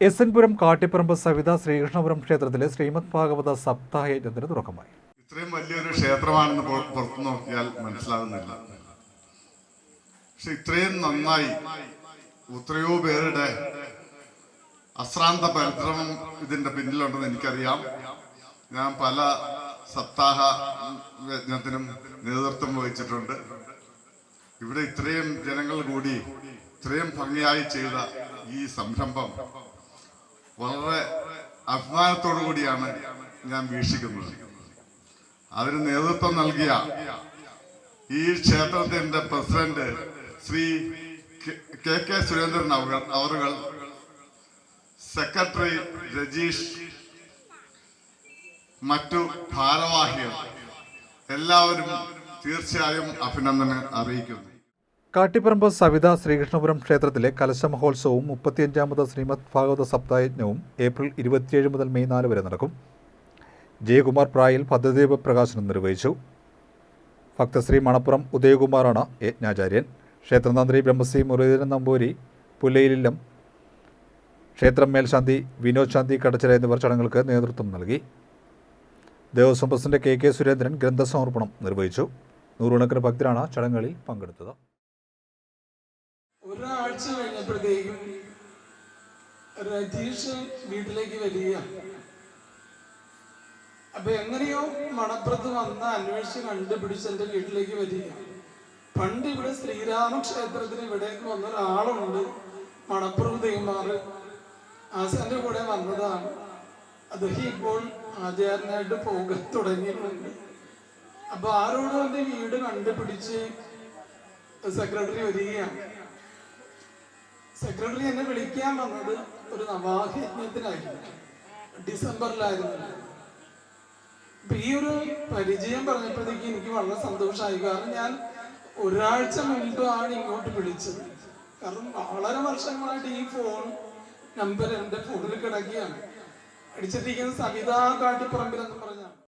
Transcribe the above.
S N Puram Kattipparamba Savitha Sreekrishnapuram ക്ഷേത്രത്തിലെ ശ്രീമദ് ഭാഗവത സപ്താഹ യജ്ഞത്തിന് തുടക്കമായി. ഇത്രയും വലിയൊരു ക്ഷേത്രമാണെന്ന് പുറ- പുറത്തു നോക്കിയാൽ മനസ്സിലാകുന്നില്ല പക്ഷെ ഇത്രയും നന്നായി എത്രയോ പേരുടെ അശ്രാന്ത പരിശ്രമം ഇതിന്റെ പിന്നിലുണ്ടെന്ന് എനിക്കറിയാം. ഞാൻ പല സപ്താഹ യജ്ഞത്തിനും നേതൃത്വം വഹിച്ചിട്ടുണ്ട്. ഇവിടെ ഇത്രയും ജനങ്ങൾ കൂടി ഇത്രയും ഭംഗിയായി ചെയ്ത ഈ സംരംഭം വളരെ അഭിമാനത്തോടു കൂടിയാണ് ഞാൻ വീക്ഷിക്കുന്നത്. അതിന് നേതൃത്വം നൽകിയ ഈ ക്ഷേത്രത്തിന്റെ president Shri K- K Surendran അവറുകൾ സെക്രട്ടറി രജീഷ് മറ്റു ഭാരവാഹികൾ എല്ലാവരും തീർച്ചയായും അഭിനന്ദനം അറിയിക്കുന്നു. കാട്ടിപ്പറമ്പ് സവിത ശ്രീകൃഷ്ണപുരം ക്ഷേത്രത്തിലെ കലശമഹോത്സവവും മുപ്പത്തിയഞ്ചാമത് ശ്രീമദ് ഭാഗവത സപ്തായജ്ഞവും ഏപ്രിൽ ഇരുപത്തിയേഴ് മുതൽ മെയ് നാല് വരെ നടക്കും. ജയകുമാർ പ്രായിൽ പദ്ധതിദീപ പ്രകാശനം നിർവഹിച്ചു. ഭക്തശ്രീ മണപ്പുറം ഉദയകുമാറാണ് യജ്ഞാചാര്യൻ ക്ഷേത്രതന്ത്രി ബ്രഹ്മശ്രീ മുരളീധരൻ നമ്പൂരി പുല്ലയിലില്ലം ക്ഷേത്രം മേൽശാന്തി വിനോദ് ശാന്തി കടച്ചര എന്നിവർ ചടങ്ങുകൾക്ക് നേതൃത്വം നൽകി. Devaswom president K. K. Surendran ഗ്രന്ഥസമർപ്പണം നിർവഹിച്ചു. നൂറുകണക്കിന് ഭക്തരാണ് ചടങ്ങുകളിൽ പങ്കെടുത്തത്. ഒരാഴ്ച കഴിഞ്ഞപ്പോഴത്തേക്കും രതീഷ് വീട്ടിലേക്ക് വരിക. അപ്പൊ എങ്ങനെയോ മണപ്പുറത്ത് വന്ന അന്വേഷിച്ച് കണ്ടുപിടിച്ച് എന്റെ വീട്ടിലേക്ക് വരിക. പണ്ട് ഇവിടെ ശ്രീരാമക്ഷേത്രത്തിന് ഇവിടേക്ക് വന്ന ഒരാളുണ്ട് മണപ്പുറം ദൈവമാർ ആസാന്റെ കൂടെ വന്നതാണ്. അദ്ദേഹം ഇപ്പോൾ ആചാരനായിട്ട് പോകാൻ തുടങ്ങിയിട്ടുണ്ട്. അപ്പൊ ആരോടും എന്റെ വീട് കണ്ടുപിടിച്ച് സെക്രട്ടറി വരികയാണ്. സെക്രട്ടറി എന്നെ വിളിക്കാൻ വന്നത് ഒരു നവാഹയജ്ഞത്തിനായിരുന്നു ഡിസംബറിലായിരുന്നു. അപ്പൊ ഈ ഒരു പരിചയം പറഞ്ഞപ്പോഴത്തേക്ക് എനിക്ക് വളരെ സന്തോഷമായി. കാരണം ഞാൻ ഒരാഴ്ച മുൻപാണ് ഇങ്ങോട്ട് വിളിച്ചത്. കാരണം വളരെ വർഷങ്ങളായിട്ട് ഈ ഫോൺ നമ്പർ എന്റെ ഫോണിൽ കിടക്കുകയാണ്. അടിച്ചിട്ടിരിക്കുന്ന സവിതാ കാട്ടിപ്പറമ്പിൽ എന്ന് പറഞ്ഞാണ്.